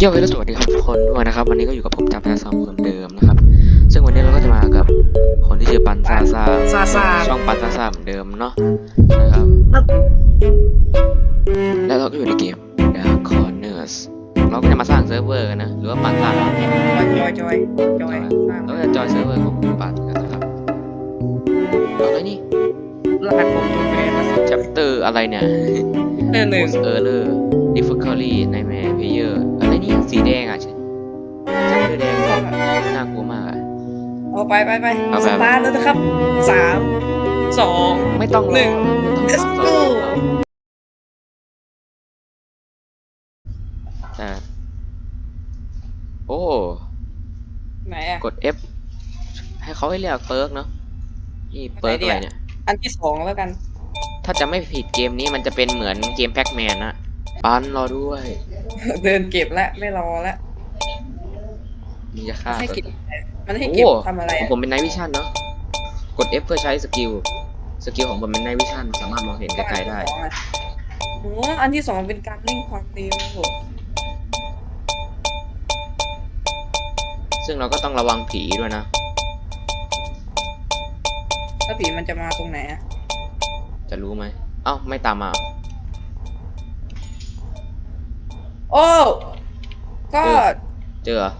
เย้าและสวัสดีครับทุกคนด้วยนะครับ วันนี้ก็อยู่กับผมจับแพรซองคนเดิมนะครับ ซึ่งวันนี้เราก็จะมากับคนที่ชื่อปันซาซาซาซาช่องปันซาซาเหมือนเดิมเนาะนะครับ แล้วเราก็อยู่ในเกม Dark Corners เราก็จะมาสร้างเซิร์ฟเวอร์กันนะ หรือว่าปันสร้างจอยจอยจอยสร้างเราก็จะจอยเซิร์ฟเวอร์ของปันกันนะครับเอาอะไรนี่รหัสผมถูกแบนมาสิ chapter อะไรเนี่ยเนื้อหนึ่ง Post Error Difficulty Nightmare สีแดงอะใช่ chapter แดงน่ากลัวมากอะ เอาไปไปไปเอาไป สตาร์ทแล้วนะครับสามสองไม่ต้องหนึ่งไม่ต้อง Let's go อ่าโอ้ ไหนอะ กด F ให้เขาให้เรียกเปิร์กเนาะนี่เปิร์กไหนอะไรเนี่ยเนี่ย อันที่สองแล้วกัน ถ้าจะไม่ผิดเกมนี้มันจะเป็นเหมือนเกมแพ็กแมนนะ ปันรอด้วย เดินเก็บแล้วไม่รอแล้วมีจะฆ่าให้เก็บมันให้เก็บทำอะไรของผมเป็นไนวิชั่นเนาะกด F เพื่อใช้สกิลสกิลของผมเป็นไนวิชั่นสามารถมองเห็นไกลๆได้โอ้อันที่สองเป็นการเร่งความเร็วซึ่งเราก็ต้องระวังผีด้วยนะแล้วผีมันจะมาตรงไหนอะจะรู้ไหมเอ้าไม่ตามมา โอ้ ก็เออเจอเหรอ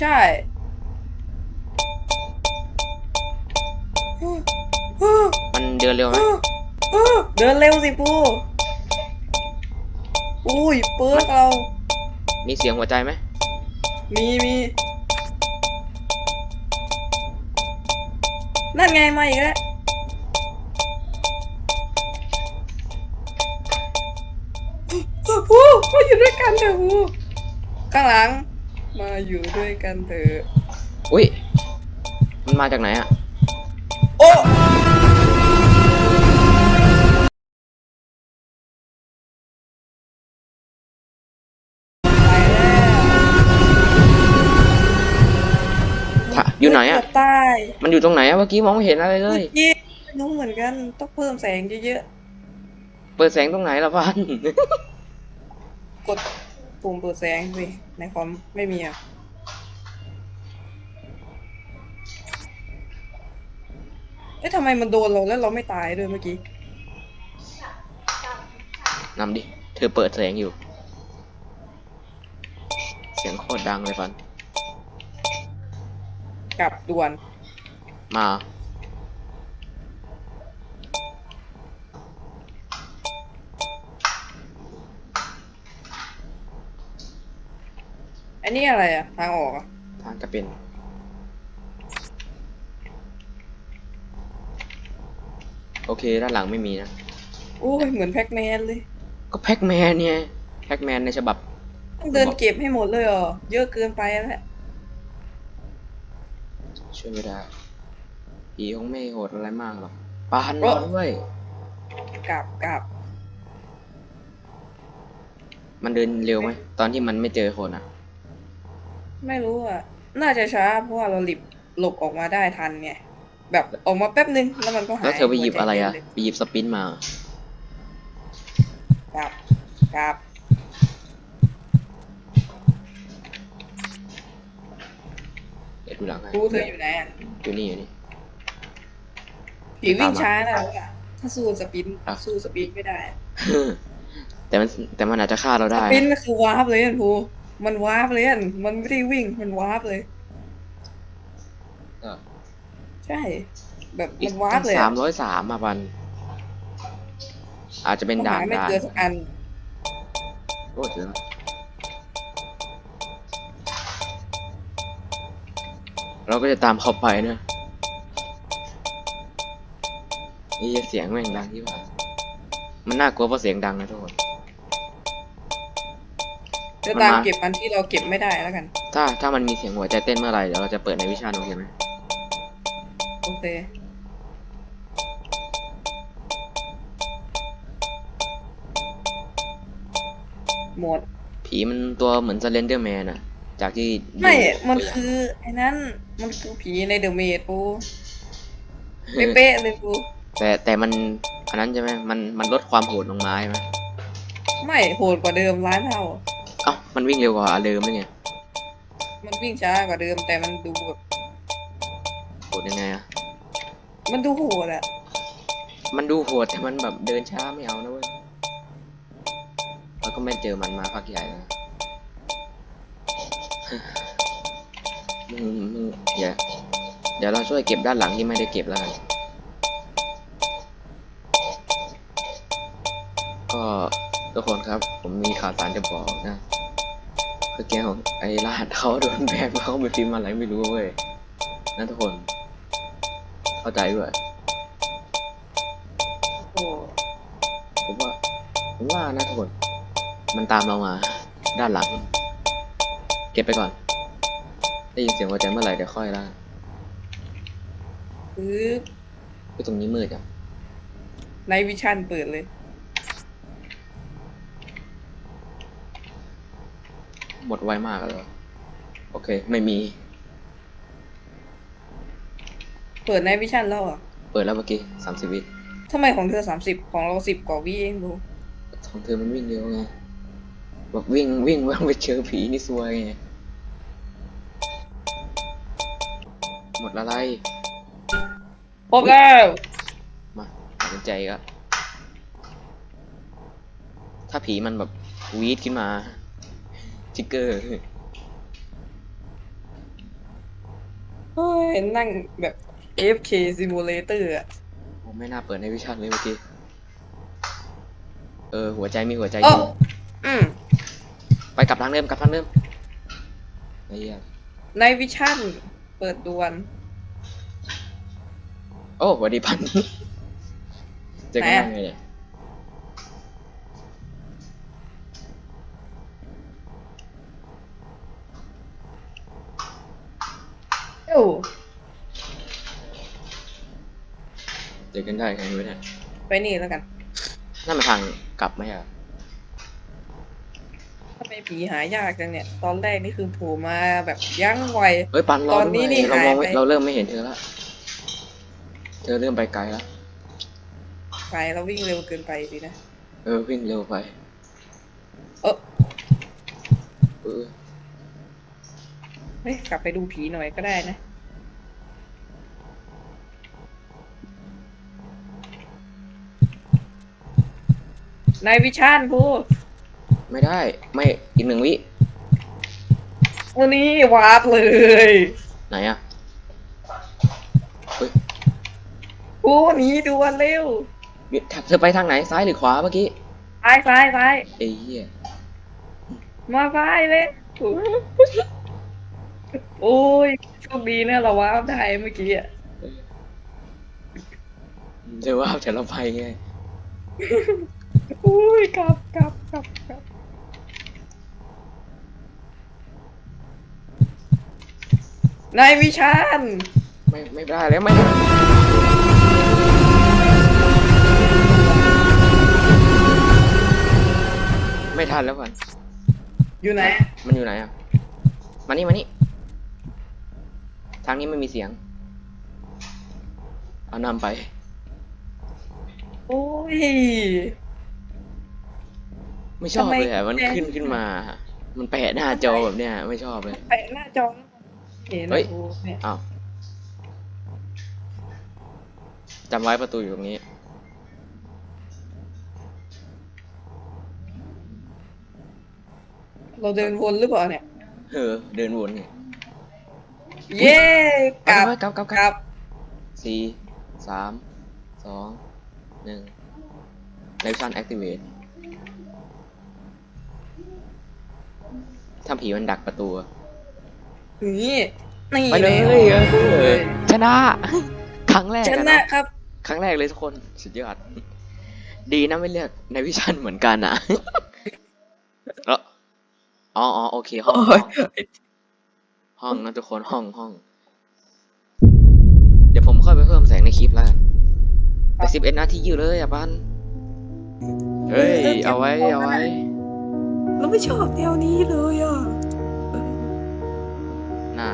ใช่ฮู้ฮู้มันเดินเร็วไหมเดินเร็วสิปูอุ้ยเปิดเรา มีเสียงหัวใจไหม มีมีนั่นไงมาอีกแล้ว กันเถอะปูข้างหลัง มาอยู่ด้วยกันเถอะอุ้ย มันมาจากไหนอะโอ้ไปแล้วถ้าอยู่ไหนอะเกืบตายมันอยู่ตรงไหนอะเมื่อกี้มองไม่เห็นอะไรเลเมื่อย กี้ไม่รู้เหมือนกันต้องเพิ่มแสงเยอะเปิดแสงตรงไหนล่ะพัน ๆกด ปุ่มเปิดแสงสิในคอมไม่มีอะเอ๊ะทำไมมันโดนเราแล้วเราไม่ตายด้วยเมื่อกี้ นำดิ เธอเปิดแสงอยู่ เสียงโคตรดังเลยพัน กลับด่วน มา อันนี้อะไรอะทางออกอะทางจะเป็น โอเค ด้านหลังไม่มีนะ โอ้ยเหมือนแพ็กแมนเลย ก็แพ็กแมนเนี่ยแพ็กแมนในฉบับ ต้องเดินเก็บให้หมดเลยเหรอ เยอะเกินไปแล้วแหละช่วยไม่ได้ผีคงไม่โหดอะไรมากหรอกปานรอด้วยกลับกลับมันเดินเร็วไหม ตอนที่มันไม่เจอคนอะ ไม่รู้อะน่าจะช้าเพราะว่าเราหลบหลบออกมาได้ทันไงแบบออกมาแป๊บนึงแล้วมันก็หายแล้วเธอไปหยิบอะไรอะหัวใจเต้นเลยไปหยิบสปินมากลับกลับเดี๋ยวดูหลังให้กูเธออยู่ไหนอะอยู่นี่อยู่นี่ ผีวิ่งช้านะอะถ้าสู้สปินอะสู้สปินไม่ได้ แต่มันแต่มันอาจจะฆ่าเราสได้ปินนะก็คือวาร์ปเลยอะทู มันวาร์ปเลยอะมันไม่ได้วิ่ง มันวาร์ปเลยเออใช่ แบบอีมักนวาร์ปเลยสาอะมร้อยสามอะปัน อาจจะเป็นต้องด่าหานไม่ได้เจอสักอัน โอ้เจอแล้วเราก็จะตามเขาไปนะนี่เสียงแม่งดังที่ว่ามันน่ากลัวเพราะเสียงดังนะทุกคน จะตามมันมาเก็บอันที่เราเก็บไม่ได้แล้วกัน ถ้าถ้ามันมีเสียงหัวใจเต้นเมื่อไหร่เดี๋ยวเราจะเปิดในวิชาโอเคไหมโอเคหมด ผีมันตัวเหมือนสเลนเดอร์แมนอะจากที่ดูไม่ มันตัวย่างคือไอ้นั้นมันคือผีในเดอะเมดปูเป๊ะๆเลยปูแต่แต่มันอันนั้นใช่ไหมมันมันลดความโหดลงมาใช่ไหมไม่โหดกว่าเดิมล้านเท่า อเอ้ามันวิ่งเร็วกว่าเดิมไหมเนี่ยมันวิ่งช้ากว่าเดิมแต่มันดูแบบโหดยังไงอะมันดูโหดอะมันดูโหดแต่มันแบบเดินช้าไม่เอานะเว้ยแล้วก็ไม่เจอมันมาพักใหญ่แล้วมึงมึงเดี๋ยวเดี๋ยวเราช่วยเก็บด้านหลังที่ไม่ได้เก็บแล้วกันก็ทุกคนครับ ผมมีข่าวสารจะบอกนะ คือแกของไอ้รหัสเขาโดนแบนเขาไปพิมพ์อะไรไม่รู้เว้ยนะทุกคน เข้าใจด้วยโอ้ผมว่าผมว่านะทุกคน มันตามเรามา ด้านหลัง เก็บไปก่อน ได้ยินเสียงหัวใจเมื่อไหร่เดี๋ยวค่อยละปึ๊บคือตรงนี้มืดอะในวิชั่นเปิดเลย หมดไวมากเลยโอเค ไม่มี เปิดในวิชั่นแล้วเหรอะ เปิดแล้วเมื่อกี้สามสิบวิทำไมของเธอสามสิบของเราสิบกว่าวิเองดูของเธอมันวิ่งเร็วไงแบบวิ่งวิ่งว่าไปเจอผีนี่ซวยไงหมดละไรครบแล้วมาตัดสินใจก็ถ้าผีมันแบบวีดขึ้นมา ทิกเกอร์เฮ้ยนั่งแบบ AFK Simulator อะผมไม่น่าเปิดในวิชั่นเลยเมื่อกี้ เออ หัวใจมีหัวใจอโอ้ยู่อืมไปกลับทางเดิมกลับทางเดิมไอ้เหี้ยในวิชั่นเปิดดวน โอ้สวัสดีพันเจอกันไหนอะยังไงเนี่ย เจอกันได้ไงวะเนี่ยไปนี่แล้วกันนั่นมันทางกลับไหมอะทำไมผีหายากจังเนี่ย ตอนแรกนี่คือโผล่มาแบบยั้งไว เฮ้ยปันเราตอนนี้ด้วยนี่เรามองไม่หายไปเราเริ่มไม่เห็นเธอแล้วเธอเริ่มไปไกลแล้วไฟเราวิ่งเร็วเกินไปสินะ เออวิ่งเร็วไปเออ เออ เฮ้ยกลับไปดูผีหน่อยก็ได้นะ ในวิชั่นพูไม่ได้ ไม่อีกหนึ่งวิวันนี้วาร์ปเลย ไหนอะเฮ้ยพูหนีด่วนเร็วเธอไปทางไหนซ้ายหรือขวาเมื่อกี้ซ้ายซ้ายซ้ายไอ้เหี้ยมาซ้ายเลยโอ้ยโชคดีนะเราวาร์ปได้เมื่อกี้อะเธอว่าแต่เราไปไง อุ้ยกลับกลับกลับกลับในวิชั่นไม่ไม่ได้แล้วไม่ได้ไม่ทันแล้วก่อนอยู่ไหน มันอยู่ไหนอะ มานี่มานี่ทางนี้ไม่มีเสียง เอานำไป โอ้ย ไม่ชอบทำไมเลยอะมันแดงขึ้นขึ้นมา มันแปะหน้าจอแบบเนี้ยไม่ชอบเลยไปหน้าจอเห็นเฮ้ย โอ้เนี่ยอ้าวจำไว้ประตูอยู่ตรงนี้ เราเดินวนหรือเปล่าเนี่ย เออ เดินวนเนี่ยเย้กลับเอากลับกลับกกลับลับสี่สามสองหนึ่งไลฟ์ชันแอคทีเวต ถ้าผีมันดักประตูอะนี่นี่ไปเลยแวเออชนะ ครั้งแรกชอะนะเนาะครับ ครั้งแรกเลยทุกคน สุดยอด ดีนะไม่เลือกในวิชันเหมือนกันอะเอออ๋ออ๋อโอเคห้องโอ้ยห้องนะทุกคนห้องห้อง เดี๋ยวผมค่อยไปเพิ่มแสงในคลิปแล้วกันไปสิบเอ็ดนาทีอยู่เลยอะปันเฮ้ย เอาไว้ เอาไว้ เราไม่ชอบแนวนี้เลยอะน่า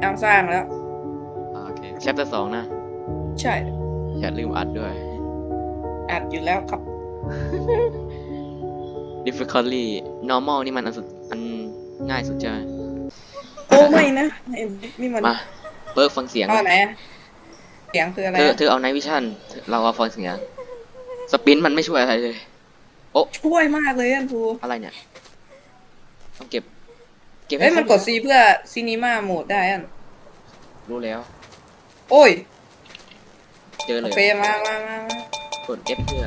เอาสร้างแล้วโอเคแชปเตอร์สองนะใช่ อย่าลืมอัดด้วย อัดอยู่แล้วครับ difficulty normal นี่มันอันสุดอันง่ายสุดใช่ไหมโอ้ไม่นะไอ้นี่มันมาเบิร์กฟังเสียง เอาไหนอะเสียงคืออะไรเธออะ เธอเอาไนวิชั่น เราเอาฟังเสียง สปินมันไม่ช่วยอะไรเลย ช่วยมากเลยอันทูอะไรเนี่ย ต้องเก็บ เก็บเฮ้ยมันคกรบดซีเพื่อซีนีมาโหมดได้อันรู้แล้ว โอ้ยเจอเลโอยเคมามามามากด F เพื่อ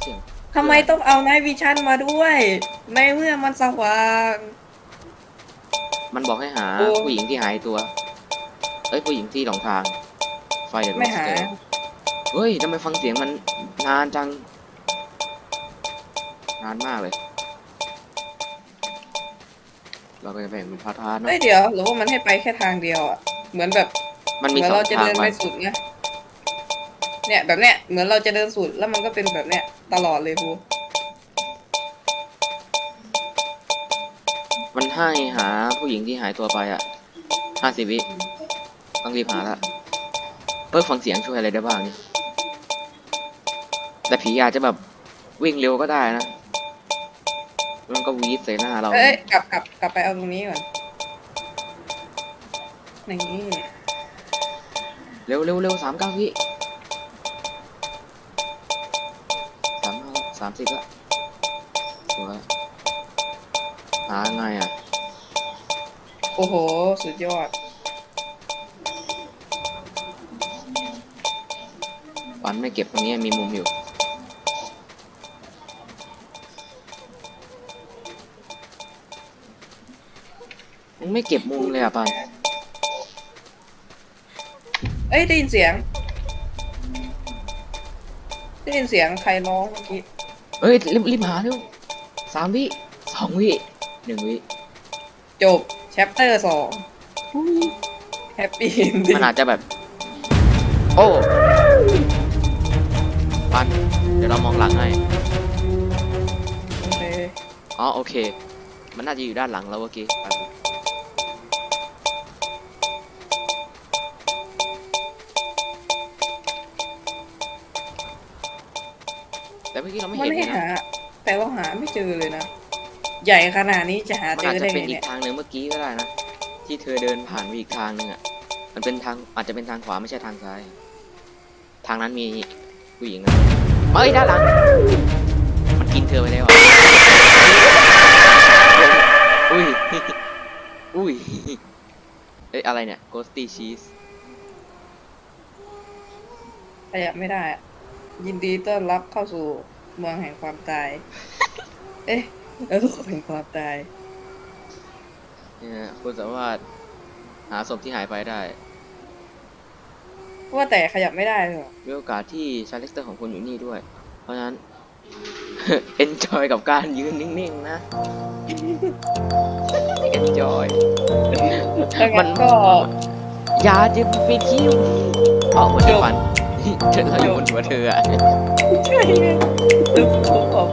เสียงทำไมต้องเอาไนวิชั่นมาด้วย ในเมื่อมันสว่าง มันบอกให้หาโอ้ ผู้หญิงที่หายตัว เอ้ยผู้หญิงที่หลงทาง ไฟเดอร์ไม่หา เฮ้ยทำไมฟังเสียงมันนานจัง นานมากเลย เราก็จะแบ่งเป็นพาร์ทพาร์ทเนอะเอ้ยเดี๋ยวหรือว่ามันให้ไปแค่ทางเดียวอะ เหมือนแบบมันเหมีมือนสองเราจะทางเดินไปไปสุดไงเนี่ยแบบเนี้ยเหมือนเราจะเดินสุดแล้วมันก็เป็นแบบเนี้ยตลอดเลยครูมันให้หาผู้หญิงที่หายตัวไปอะห้าสิบวิต้องรีบหาละเพิ่มฟังเสียงช่วยอะไรได้บ้างนี่ แต่ผีอาจจะแบบวิ่งเร็วก็ได้นะ มันก็วีดใส่หน้าเรา เอ้ยกลับกลับกลับไปเอาตรงนี้ก่อนอย่างนี้เร็วเร็วเร็วสามเก้าวิสามห้าสามสิบละสวยหาไงอะ โอ้โห สุดยอด ปันไม่เก็บตรงนี้มีมุมอยู่ ไม่เก็บมุมเลยอะปันเอ้ยได้ยินเสียง ได้ยินเสียงใครร้องเมื่อกี้เฮ้ยรีบรีบหาเร็วสามวิสองวิหนึ่งวิจบแชปเตอร์สองแฮปปี้เอนดิ้งมันอาจจะแบบ โอ้ปันเดี๋ยวเรามองหลังให้โอเคอ๋อโอเค มันน่าจะอยู่ด้านหลังเราเมื่อกี้ เมื่อกี้เราไม่มันเห็นให้เลยหานะแต่เราหาไม่เจอเลยนะ ใหญ่ขนาดนี้จะหามันเจอาจอจะได้เป็นไงอีเนี่กย ทางหนึ่งเมื่อกี้ก็ได้นะ ที่เธอเดินผ่านไปอีกทางหนึ่งอะ มันเป็นทางอาจจะเป็นทางขวาไม่ใช่ทางซ้าย ทางนั้นมีผู้หญิงนะเอ้ยด้านหลัง มันกินเธอไปแล้วอะอุ้ย อุ้ย เอ้ยอะไรเนี่ย ghosty cheese ขยับไม่ได้อะยินดีต้อนรับเข้าสู่ เมืองแห่งความตาย เอ๊ะแล้วโลกแห่งความตาย เนี่ยคุณสามารถหาศพที่หายไปได้ว่าแต่ขยับไม่ได้เลยเหรอมีโอกาสที่ชาเลสเตอร์ของคุณอยู่นี่ด้วย เพราะฉะนั้น enjoy กับการยืนนิ่งๆนะ enjoy ถ้ามังั้นนก็ อย่าจะไปคิวเอาหัวเธอจบฟัน เธอเราอยู่บนหัวเธออะ ใช่ไงตึ๊บตุ๊บออก